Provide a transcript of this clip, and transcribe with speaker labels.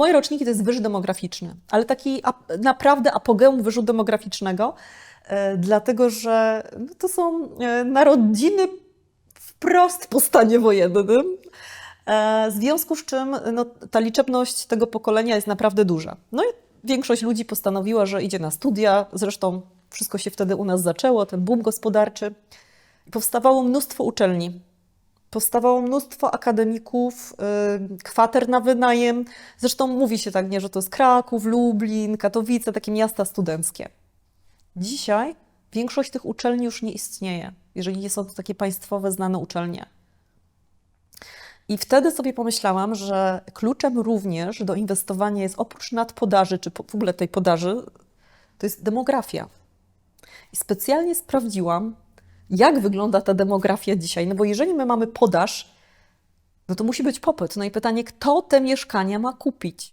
Speaker 1: Moje roczniki to jest wyż demograficzny, ale taki ap- naprawdę apogeum wyżu demograficznego, e, dlatego że no, to są e, narodziny wprost po stanie wojennym. E, w związku z czym no, ta liczebność tego pokolenia jest naprawdę duża. No i większość ludzi postanowiła, że idzie na studia. Zresztą wszystko się wtedy u nas zaczęło, ten boom gospodarczy. Powstawało mnóstwo uczelni. Powstawało mnóstwo akademików, y, kwater na wynajem. Zresztą mówi się tak, nie, że to jest Kraków, Lublin, Katowice, takie miasta studenckie. Dzisiaj większość tych uczelni już nie istnieje, jeżeli nie są to takie państwowe, znane uczelnie. I wtedy sobie pomyślałam, że kluczem również do inwestowania jest oprócz nadpodaży, czy w ogóle tej podaży, to jest demografia. I specjalnie sprawdziłam, jak wygląda ta demografia dzisiaj. No bo jeżeli my mamy podaż, no to musi być popyt. No i pytanie, kto te mieszkania ma kupić?